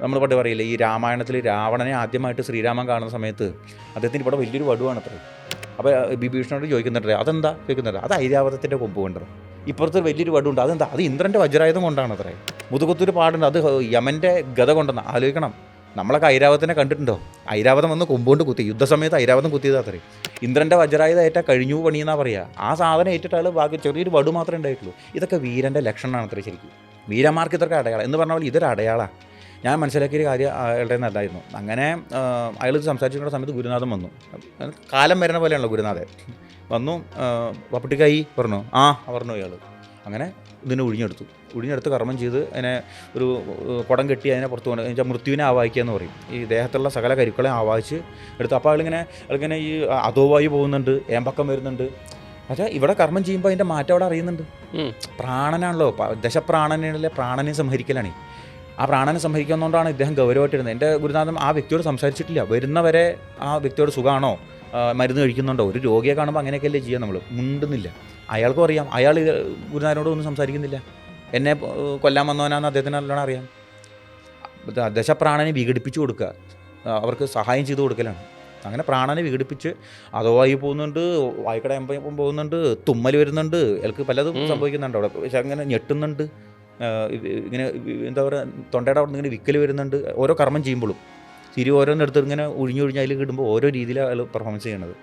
നമ്മൾ പണ്ട് പറയില്ലേ ഈ രാമായണത്തിൽ രാവണനെ ആദ്യമായിട്ട് ശ്രീരാമൻ കാണുന്ന സമയത്ത് അദ്ദേഹത്തിന് ഇവിടെ വലിയൊരു വടുവാണ് അത്ര അപ്പോൾ ബിഭീഷണോട് ചോദിക്കുന്നുണ്ട് അതെന്താ? ചോദിക്കുന്നുണ്ട്. അത് ഐരാവതത്തിന്റെ കൊമ്പ് കൊണ്ടത് ഇപ്പുറത്ത് വലിയൊരു വടുണ്ട്. അതെന്താ? അത് ഇന്ദ്രന്റെ വജ്രായുധം കൊണ്ടാണ് അത്രേ മുതുകുത്തൊരു പാടുണ്ട്. അത് യമന്റെ ഗത കൊണ്ടെന്ന്. ആലോചിക്കണം. നമ്മളൊക്കെ ഐരാവതത്തിനെ കണ്ടിട്ടുണ്ടോ? ഐരാവതം വന്ന് കൊമ്പുകൊണ്ട് കുത്തി. യുദ്ധസമയത്ത് ഐരാവതം കുത്തിയതാ അത്രേ ഇന്ദ്രന്റെ വജ്രായുധം ഏറ്റ കഴിഞ്ഞു പണിയെന്നാ പറയുക ആ സാധനം ഏറ്റിട്ടാൽ ബാക്കി ചെറിയൊരു വടു മാത്രമേ ഉണ്ടായിട്ടുള്ളൂ. ഇതൊക്കെ വീരന്റെ ലക്ഷണമാണ് അത്രേ ശരിക്കും. വീരന്മാർക്ക് ഇതൊക്കെ അടയാളം. എന്ന് പറഞ്ഞാൽ ഇതൊരു അടയാളമാണ് ഞാൻ മനസ്സിലാക്കിയൊരു കാര്യം അയാളുടെ നല്ലായിരുന്നു അങ്ങനെ അയാൾ സംസാരിച്ചിട്ടുള്ള സമയത്ത് ഗുരുനാഥൻ വന്നു. കാലം വരുന്ന പോലെയാണല്ലോ ഗുരുനാഥൻ. വന്നു പപ്പട്ടിക്കായി പറഞ്ഞു ആ പറഞ്ഞു അയാൾ അങ്ങനെ ഇതിനെ ഒഴിഞ്ഞെടുത്തു ഒഴിഞ്ഞെടുത്ത് കർമ്മം ചെയ്ത് അതിനെ ഒരു കുടം കെട്ടി അതിനെ പുറത്ത് കൊണ്ട് വെച്ചാൽ മൃത്യുവിനെ ആവാഹിക്കുക എന്ന് പറയും. ഈ ദേഹത്തുള്ള സകല കരുക്കളെ ആവാഹിച്ച് എടുത്ത്. അപ്പോൾ അയാളിങ്ങനെ അയാളിങ്ങനെ ഈ അധോവായി പോകുന്നുണ്ട് ഏമ്പക്കം വരുന്നുണ്ട്. പക്ഷേ ഇവിടെ കർമ്മം ചെയ്യുമ്പോൾ അതിന്റെ മാറ്റം അവിടെ അറിയുന്നുണ്ട്. പ്രാണനാണല്ലോ ദശപ്രാണനെ ദശപ്രാണനിലെ പ്രാണനെ സംഹരിക്കലാണ്. ആ പ്രാണനെ സംഹരിക്കുന്നതുകൊണ്ടാണ് ഇദ്ദേഹം ഗൗരവമായിട്ടിരുന്നത്. എന്റെ ഗുരുനാഥൻ ആ വ്യക്തിയോട് സംസാരിച്ചിട്ടില്ല. വരുന്നവരെ ആ വ്യക്തിയോട് സുഖമാണോ മരുന്ന് കഴിക്കുന്നുണ്ടോ? ഒരു രോഗിയെ കാണുമ്പോൾ അങ്ങനെയൊക്കെയല്ലേ ചെയ്യുക നമ്മൾ മുണ്ടുന്നില്ല. അയാൾക്കും അറിയാം. അയാൾ ഗുരുനാഥനോട് ഒന്നും സംസാരിക്കുന്നില്ല. എന്നെ കൊല്ലാൻ വന്നവനാന്ന് അദ്ദേഹത്തിന് നല്ലോണം അറിയാം. ദശപ്രാണനെ വിഘടിപ്പിച്ചു കൊടുക്കുക. അവർക്ക് സഹായം ചെയ്തു കൊടുക്കലാണ്. അങ്ങനെ പ്രാണനെ വിഘടിപ്പിച്ച് അതോവായി പോകുന്നുണ്ട് വായിക്കടയമ്പം പോകുന്നുണ്ട് തുമ്മൽ വരുന്നുണ്ട്. അയാൾക്ക് പലതും. സംഭവിക്കുന്നുണ്ട് അവിടെ. പക്ഷെ അങ്ങനെ ഞെട്ടുന്നുണ്ട്. ഇങ്ങനെ എന്താ പറയുക തൊണ്ടയുടെ അവിടെ നിന്ന് ഇങ്ങനെ വിക്കൽ വരുന്നുണ്ട് ഓരോ കർമ്മം ചെയ്യുമ്പോഴും. തിരി ഓരോന്നെടുത്ത് ഇങ്ങനെ ഒഴിഞ്ഞൊഴിഞ്ഞ് അതിൽ കിടുമ്പോൾ ഓരോ രീതിയിലാണ് അയാൾ പെർഫോമൻസ് ചെയ്യണത്.